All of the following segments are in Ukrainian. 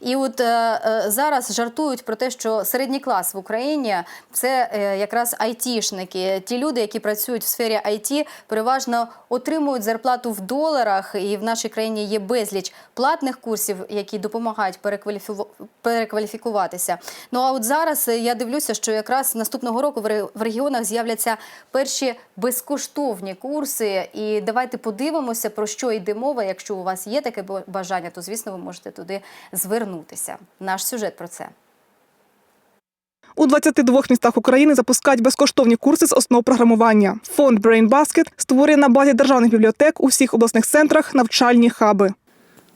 І от е, е, зараз жартують про те, що середній клас в Україні це е, якраз айтішники. Ті люди, які працюють в сфері IT, переважно отримують зарплату в доларах, і в нашій країні є безліч платних курсів, які допомагають перекваліфіку- перекваліфікуватися. Ну а от зараз е, я дивлюся, що якраз наступного року в ре- регіонах з'являться перші безкоштовні курси. І давайте подивимося, про що йде мова. Якщо у вас є таке бажання, то звісно ви можете туди звернутися Наш сюжет про це. У 22 містах України запускають безкоштовні курси з основ програмування. Фонд Brain Basket створює на базі державних бібліотек у всіх обласних центрах навчальні хаби.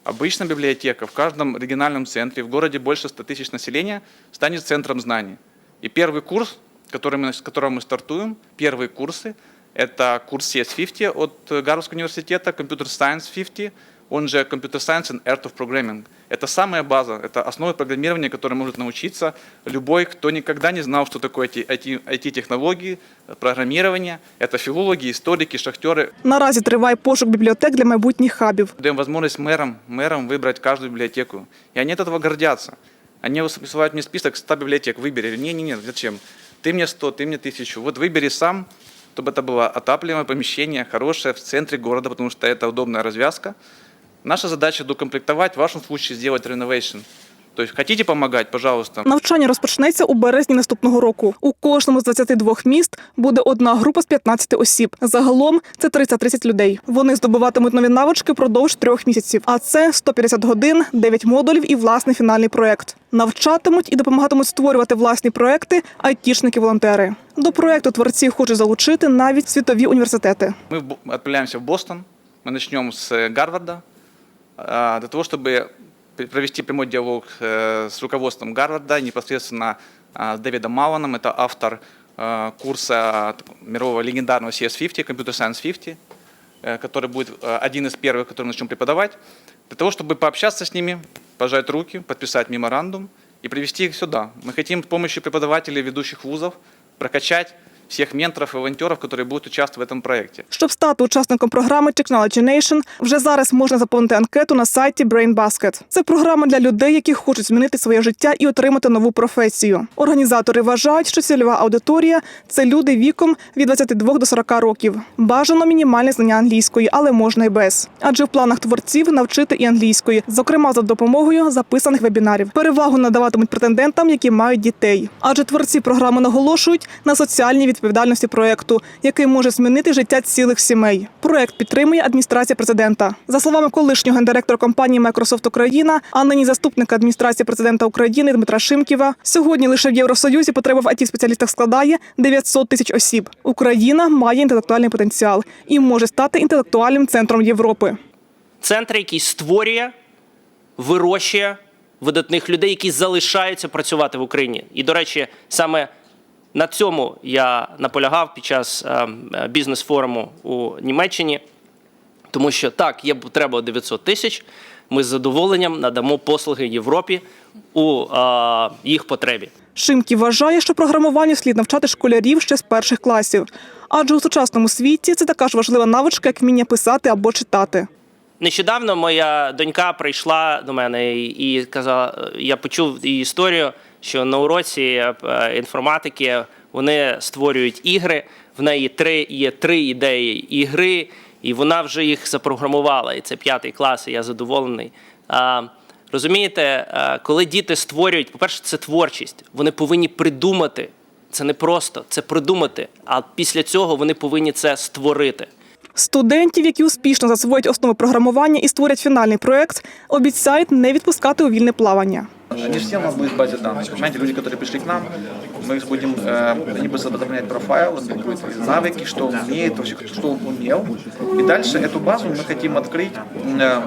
Обычно библиотека в каждом региональном центре, в городе больше 100 тысяч населения, станет центром знаний. И первый курс, который мы, с которого мы стартуем, первые курсы, это курс CS50 от э, Гарвардского университета, Computer Science 50, он же Computer Science and Art of Programming. Это самая база, это основы программирования, которой может научиться любой, кто никогда не знал, что такое эти IT IT-технологии, программирование. Это филологи, историки, шахтеры, Наразі триває пошук бібліотек для майбутніх хабів. даем возможность мэрам, мэрам выбрать каждую библиотеку. И они от этого гордятся. Они высылают мне список 100 библиотек, выбери. Не-не-не, зачем? Ты мне 100, ты мне 1000. Вот выбери сам, чтобы это было отапливаемое помещение, хорошее, в центре города, потому что это удобная развязка. Наша задача докомплектовать, в вашем случае сделать реновейшн. То есть хотите помогать, пожалуйста. Навчання розпочнеться у березні наступного року. У кожному з 22 міст буде одна група з 15 осіб. Загалом це 330 людей. Вони здобуватимуть нові навички впродовж трьох місяців. А це 150 годин, 9 модулів і власний фінальний проект. Навчатимуть і допомагатимуть створювати власні проекти айтішники-волонтери. До проекту творці хочуть залучити навіть світові університети. Мы в Бо- отправляемся в Бостон. Мы начнем с э, Гарварда, а, для того, чтобы пр- провести прямой диалог э, с руководством Гарварда, непосредственно а, с Дэвидом Маланом, это автор э, курса такого мирового легендарного CS50, Computer Science 50, э, который будет э, один из первых, который мы начнем преподавать, для того, чтобы пообщаться с ними, пожать руки, подписать меморандум и привести их сюда. Мы хотим с помощью преподавателей ведущих вузов прокачать всех менторов и волонтеров, которые будут участвовать в этом проекте. Щоб стати учасником програми Technology Nation, вже зараз можна заповнити анкету на сайті Brain Basket. Це програма для людей, які хочуть змінити своє життя і отримати нову професію. Організатори вважають, що цільова аудиторія це люди віком від 22 до 40 років. Бажано мінімальне знання англійської, але можна й без. Адже в планах творців навчити і англійської, зокрема за допомогою записаних вебінарів. Перевагу надаватимуть претендентам, які мають дітей. Адже творці програми наголошують на соціальній відповідальності проекту, який може змінити життя цілих сімей. Проект підтримує адміністрація президента. За словами колишнього гендиректора компанії Microsoft Україна, а нині заступника адміністрації президента України Дмитра Шимківа, сьогодні лише в Євросоюзі потреба в it спеціалістах складає 900 тисяч осіб. Україна має інтелектуальний потенціал і може стати інтелектуальним центром Європи. центр, який створює, вирощує видатних людей, які залишаються працювати в Україні. І, до речі, саме на цьому я наполягав під час е, е, бізнес-форуму у Німеччині, тому що так, є потреба 900 тисяч. Ми з задоволенням надамо послуги Європі у е, їх потребі. Шимків вважає, що програмуванню слід навчати школярів ще з перших класів. Адже у сучасному світі це така ж важлива навичка, як вміння писати або читати. Нещодавно моя донька прийшла до мене і казала: я почув її історію, що на уроці е, інформатики вони створюють ігри. В неї три є три ідеї ігри, і вона вже їх запрограмувала. І це п'ятий клас, і я задоволений. А, розумієте, е, коли діти створюють, по-перше, це творчість. Вони повинні придумати. Це не просто це придумати. А після цього вони повинні це створити. Студентів, які успішно засвоять основи програмування і створять фінальний проект, обіцяють не відпускати у вільне плавання. Они же все у нас будут в базе данных. Понимаете, люди, которые пришли к нам, мы их будем, э, они будут заполнять профайл, у них будут навыки, что он умеет, вообще, что он умел. И дальше эту базу мы хотим открыть, э,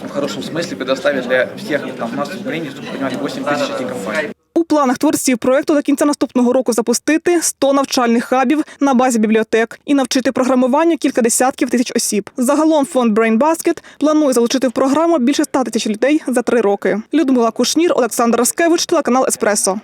в хорошем смысле предоставить для всех, там, у нас в Украине, чтобы вы понимали, 8 тысяч IT-компаний. У планах творців проекту до кінця наступного року запустити 100 навчальних хабів на базі бібліотек і навчити програмуванню кілька десятків тисяч осіб. Загалом фонд Brain Basket планує залучити в програму більше 100 тисяч людей за три роки. Людмила Кушнір, Олександр Раскевич, телеканал Еспресо.